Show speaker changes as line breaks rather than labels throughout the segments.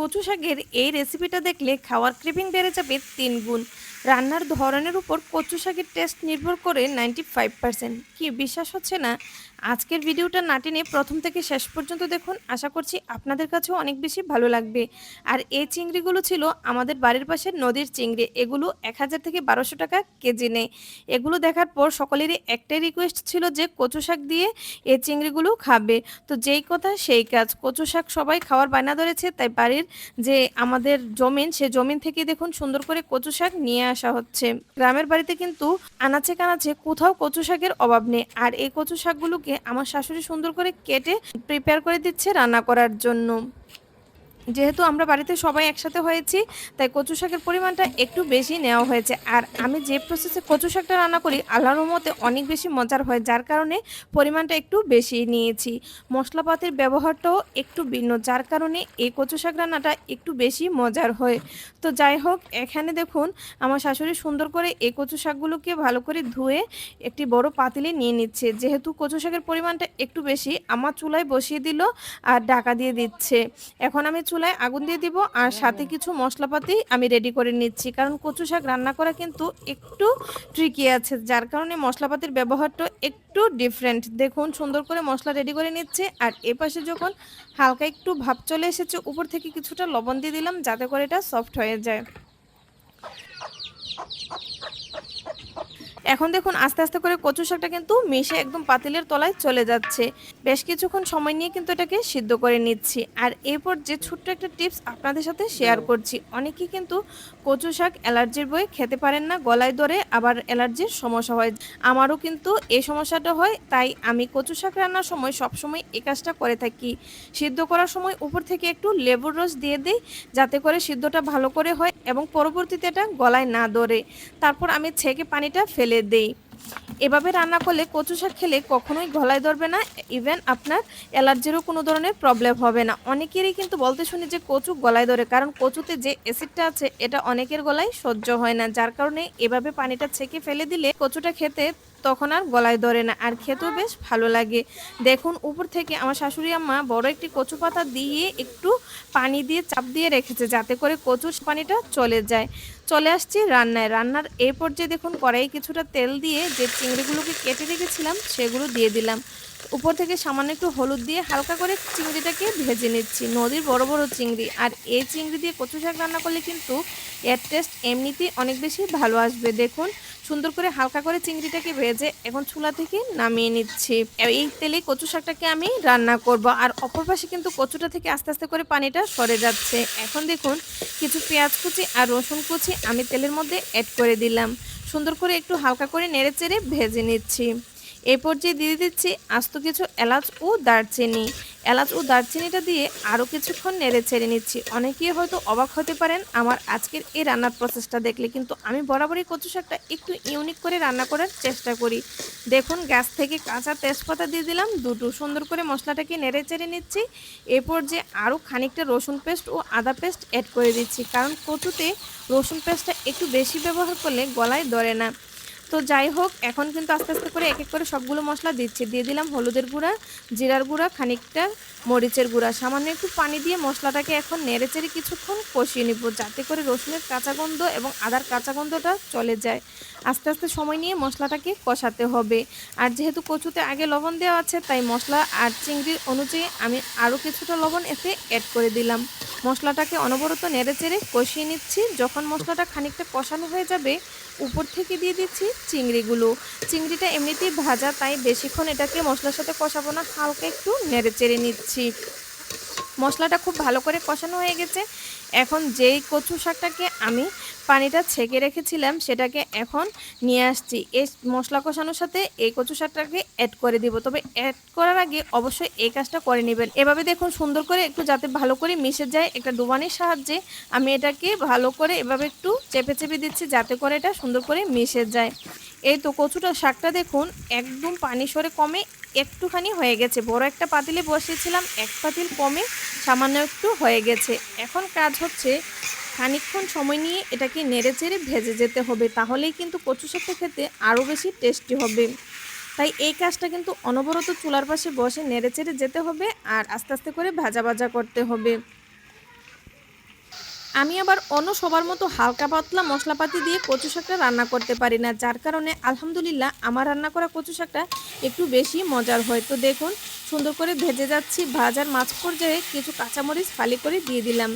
কচু শাকের এই রেসিপিটা দেখলে খাওয়ার ক্রেভিং বেড়ে যাবে তিন গুণ। রান্নার ধরনের উপর কচু শাকের টেস্ট নির্ভর করে নাইনটি ফাইভ পার্সেন্ট কি বিশ্বাস হচ্ছে না? আজকের ভিডিওটা না টেনে প্রথম থেকে শেষ পর্যন্ত দেখুন। আশা করছি আপনাদের কাছেও অনেক বেশি ভালো লাগবে। আর এই চিংড়িগুলো ছিল আমাদের বাড়ির পাশে নদীর চিংড়ি। এগুলো এক হাজার থেকে বারোশো টাকা কেজি নেয়। এগুলো দেখার পর সকলেরই একটাই রিকোয়েস্ট ছিল যে কচু শাক দিয়ে এই চিংড়িগুলো খাবে। তো যেই কথা সেই কাজ। কচু শাক সবাই খাওয়ার বায়না ধরেছে। তাই বাড়ির যে আমাদের জমিন, সে জমিন থেকে দেখুন সুন্দর করে কচু শাক নিয়ে আসা হচ্ছে। গ্রামের বাড়িতে কিন্তু আনাচে কানাচে কোথাও কচু শাকের অভাব নেই। আর এই কচু শাকগুলোকে আমার শাশুড়ি সুন্দর করে কেটে প্রিপেয়ার করে দিচ্ছে রান্না করার জন্য। যেহেতু আমরা বাড়িতে সবাই একসাথে হয়েছি, তাই কচু শাকের পরিমাণটা একটু বেশি নেওয়া হয়েছে। আর আমি যে প্রসেসে কচু শাকটা রান্না করি, আল্লাহর মতে অনেক বেশি মজার হয়, যার কারণে পরিমাণটা একটু বেশি নিয়েছি। মশলাপাতির ব্যবহারটাও একটু ভিন্ন, যার কারণে এই কচু শাক রান্নাটা একটু বেশি মজার হয়। তো যাই হোক, এখানে দেখুন, আমার শাশুড়ি সুন্দর করে এই কচু শাকগুলোকে ভালো করে ধুয়ে একটি বড় পাতিলে নিয়ে নিচ্ছে। যেহেতু কচু শাকের পরিমাণটা একটু বেশি, আমার চুলায় বসিয়ে দিল আর ডাকা দিয়ে দিচ্ছে। এখন আমি চুলায় আগুন দিয়ে দিব আর সাথে কিছু মশলাপাতি আমি রেডি করে নিচ্ছি। কারণ কচু শাক রান্না করা কিন্তু একটু ট্রিকি আছে, যার কারণে মশলাপাতির ব্যবহারটা একটু ডিফারেন্ট দেখুন, সুন্দর করে মশলা রেডি করে নিচ্ছে আর এপাশে যখন হালকা একটু ভাব চলে এসেছে, উপর থেকে কিছুটা লবণ দিয়ে দিলাম যাতে করে এটা সফট হয়ে যায়। এখন দেখুন আস্তে আস্তে করে কচু শাকটা কিন্তু মিশে একদম পাতিলের তলায় চলে যাচ্ছে। বেশ কিছুক্ষণ সময় নিয়ে কিন্তু এটাকে সিদ্ধ করে নিচ্ছি। আর এরপর যে ছোট্ট একটা টিপস আপনাদের সাথে শেয়ার করছি। অনেকেই কিন্তু কচু শাক অ্যালার্জির বই খেতে পারেন না, গলায় ধরে আবার অ্যালার্জির সমস্যা হয়। আমারও কিন্তু এই সমস্যাটা হয়, তাই আমি কচু শাক রান্নার সময় সবসময় এই কাজটা করে থাকি। সিদ্ধ করার সময় উপর থেকে একটু লেবুর রস দিয়ে দিই, যাতে করে সিদ্ধটা ভালো করে হয় এবং পরবর্তীতে এটা গলায় না ধরে। তারপর আমি ছেঁকে পানিটা ফেলে দেই। এভাবে রান্না করলে কচু শাক খেলে কখনোই গলায় ধরবে না ইভেন আপনার অ্যালার্জিরও কোনো ধরনের প্রবলেম হবে না। অনেকেরই কিন্তু বলতে শুনি যে কচু গলায় ধরে, কারণ কচুতে যে অ্যাসিডটা আছে, এটা অনেকের গলায় সহ্য হয় না। যার কারণে এভাবে পানিটা ছেঁকে ফেলে দিলে কচুটা খেতে তখন আর গলায় ধরে না, আর খেতেও বেশ ভালো লাগে। দেখুন, উপর থেকে আমার শাশুড়ি আম্মা বড় একটি কচু পাতা দিয়ে একটু পানি দিয়ে চাপ দিয়ে রেখেছে, যাতে করে কচুর পানিটা চলে যায়। চলে আসছি রান্নায়। রান্নার এরপর যে দেখুন কড়াই কিছুটা তেল দিয়ে যে চিংড়িগুলোকে কেটে রেখেছিলাম, সেগুলো দিয়ে দিলাম। উপর থেকে সামান্য একটু হলুদ দিয়ে হালকা করে চিংড়িটাকে ভেজে নিচ্ছি। নদীর বড় বড় চিংড়ি। আর এই চিংড়ি দিয়ে কচু শাক রান্না করলে কিন্তু এর টেস্ট এমনিতেই অনেক বেশি ভালো আসবে। দেখুন, সুন্দর করে হালকা করে চিংড়িটাকে ভেজে এখন চুলা থেকে নামিয়ে নিচ্ছি। এই তেলে কচু শাকটাকে আমি রান্না করব। আর অপর পাশে কিন্তু কচুটা থেকে আস্তে আস্তে করে পানিটা সরে যাচ্ছে। এখন দেখুন, কিছু পেঁয়াজ কুচি আর রসুন কুচি আমি তেলের মধ্যে অ্যাড করে দিলাম। সুন্দর করে একটু হালকা করে নেড়ে চেড়ে ভেজে নিচ্ছি। এই পর্যায়ে দিয়ে দিচ্ছি আস্ত কিছু এলাচ ও দারচিনি। এলাচ ও দারচিনিটা দিয়ে আরও কিছুক্ষণ নেড়ে ছেড়ে নিচ্ছি। অনেকেই হয়তো অবাক হতে পারেন আমার আজকের এই রান্নার প্রসেসটা দেখলে, কিন্তু আমি বরাবরই কচু শাকটা একটু ইউনিক করে রান্না করার চেষ্টা করি। দেখুন, গ্যাস থেকে কাঁচা তেজপাতা দিয়ে দিলাম, দুটো সুন্দর করে মশলাটাকে নেড়ে চেড়ে নিচ্ছি। এরপর যে আরও খানিকটা রসুন পেস্ট ও আদা পেস্ট অ্যাড করে দিচ্ছি, কারণ কচুতে রসুন পেস্টটা একটু বেশি ব্যবহার করলে গলায় ধরে না। তো যাই হোক, এখন কিন্তু আস্তে আস্তে করে এক এক করে সবগুলো মশলা দিচ্ছি। দিয়ে দিলাম হলুদের গুঁড়া, জিরার গুঁড়া, খানিকটা মরিচের গুঁড়া। সামান্য একটু পানি দিয়ে মশলাটাকে এখন নেড়ে চেড়ে কিছুক্ষণ কষিয়ে নিব, যাতে করে রসুনের কাঁচা গন্ধ এবং আদার কাঁচা গন্ধটা চলে যায়। আস্তে আস্তে সময় নিয়ে মশলাটাকে কষাতে হবে। আর যেহেতু কচুতে আগে লবণ দেওয়া আছে, তাই মশলা আর চিংড়ির অনুযায়ী আমি আরও কিছুটা লবণ এতে অ্যাড করে দিলাম। মশলাটাকে অনবরত নেড়ে চেড়ে কষিয়ে নিচ্ছি। যখন মশলাটা খানিকটা কষানো হয়ে যাবে, উপর থেকে দিয়ে দিচ্ছি চিংড়িগুলো। চিংড়িটা এমনিতেই ভাজা, তাই বেশিক্ষণ এটাকে মশলার সাথে কষাবো না, হালকা একটু নেড়ে চেড়ে নিচ্ছি। মশলাটা খুব ভালো করে কষানো হয়ে গেছে। এখন যেই কচু শাকটাকে আমি পানিটা ছেঁকে রেখেছিলাম, সেটাকে এখন নিয়ে আসছি। এই মশলা কষানোর সাথে এই কচু শাকটাকে অ্যাড করে দিব। তবে অ্যাড করার আগে অবশ্যই এই কাজটা করে নেবেন। এভাবে দেখুন সুন্দর করে একটু যাতে ভালো করে মিশে যায় একটা ডুবানির সাহায্যে, আমি এটাকে ভালো করে এভাবে একটু চেপে চেপে দিচ্ছি যাতে করে এটা সুন্দর করে মিশে যায়। এই তো কচুটা, শাকটা দেখুন একদম পানি সরে কমে একটুখানি হয়ে গেছে। বড় একটা পাতিলে বসিয়েছিলাম, এক পাতিল কমে সামান্য একটু হয়ে গেছে। এখন কাজ হচ্ছে খানিকক্ষণ সময় নিয়ে এটাকে নেড়ে চেড়ে ভেজে যেতে হবে। তাহলেই কিন্তু কচু শাকটা খেতে আরও বেশি টেস্টি হবে। তাই এই কাজটা কিন্তু অনবরত চুলার পাশে বসে নেড়ে চেড়ে যেতে হবে আর আস্তে আস্তে করে ভাজা ভাজা করতে হবে। আমি আবার অন্য সবার মতো হালকা পাতলা মশলাপাতি দিয়ে কচু শাকটা রান্না করতে পারি না, যার কারণে আলহামদুলিল্লাহ আমার রান্না করা কচু শাকটা একটু বেশি মজার হয়। তো দেখুন, সুন্দর করে ভেজে যাচ্ছি, ভাজার মাছ পর্যায়ে কিছু কাঁচামরিচ ফালি করে দিয়ে দিলাম।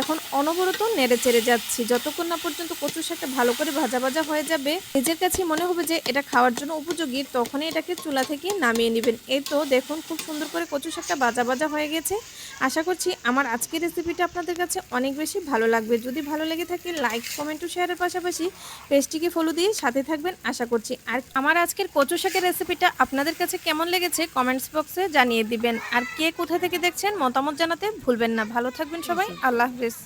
এখন অনবরত নেড়ে চেড়ে যাচ্ছি, যতক্ষণ না পর্যন্ত কচু শাকটা ভালো করে ভাজা ভাজা হয়ে যাবে। নিজের কাছে মনে হবে যে এটা খাওয়ার জন্য উপযোগী, তখনই এটাকে চুলা থেকে নামিয়ে নেবেন। এই তো দেখুন, খুব সুন্দর করে কচু শাকটা ভাজা ভাজা হয়ে গেছে। আশা করছি আমার আজকের রেসিপিটা আপনাদের কাছে অনেক বেশি ভালো লাগবে। যদি ভালো লেগে থাকে লাইক কমেন্ট ও শেয়ারের পাশাপাশি পেজটিকে ফলো দিয়ে সাথে থাকবেন আশা করছি। আর আমার আজকের কচু শাকের রেসিপিটা আপনাদের কাছে কেমন লেগেছে কমেন্টস বক্সে জানিয়ে দিবেন। আর কে কোথা থেকে দেখছেন মতামত জানাতে ভুলবেন না। ভালো থাকবেন সবাই। আল্লাহ হাফেজ।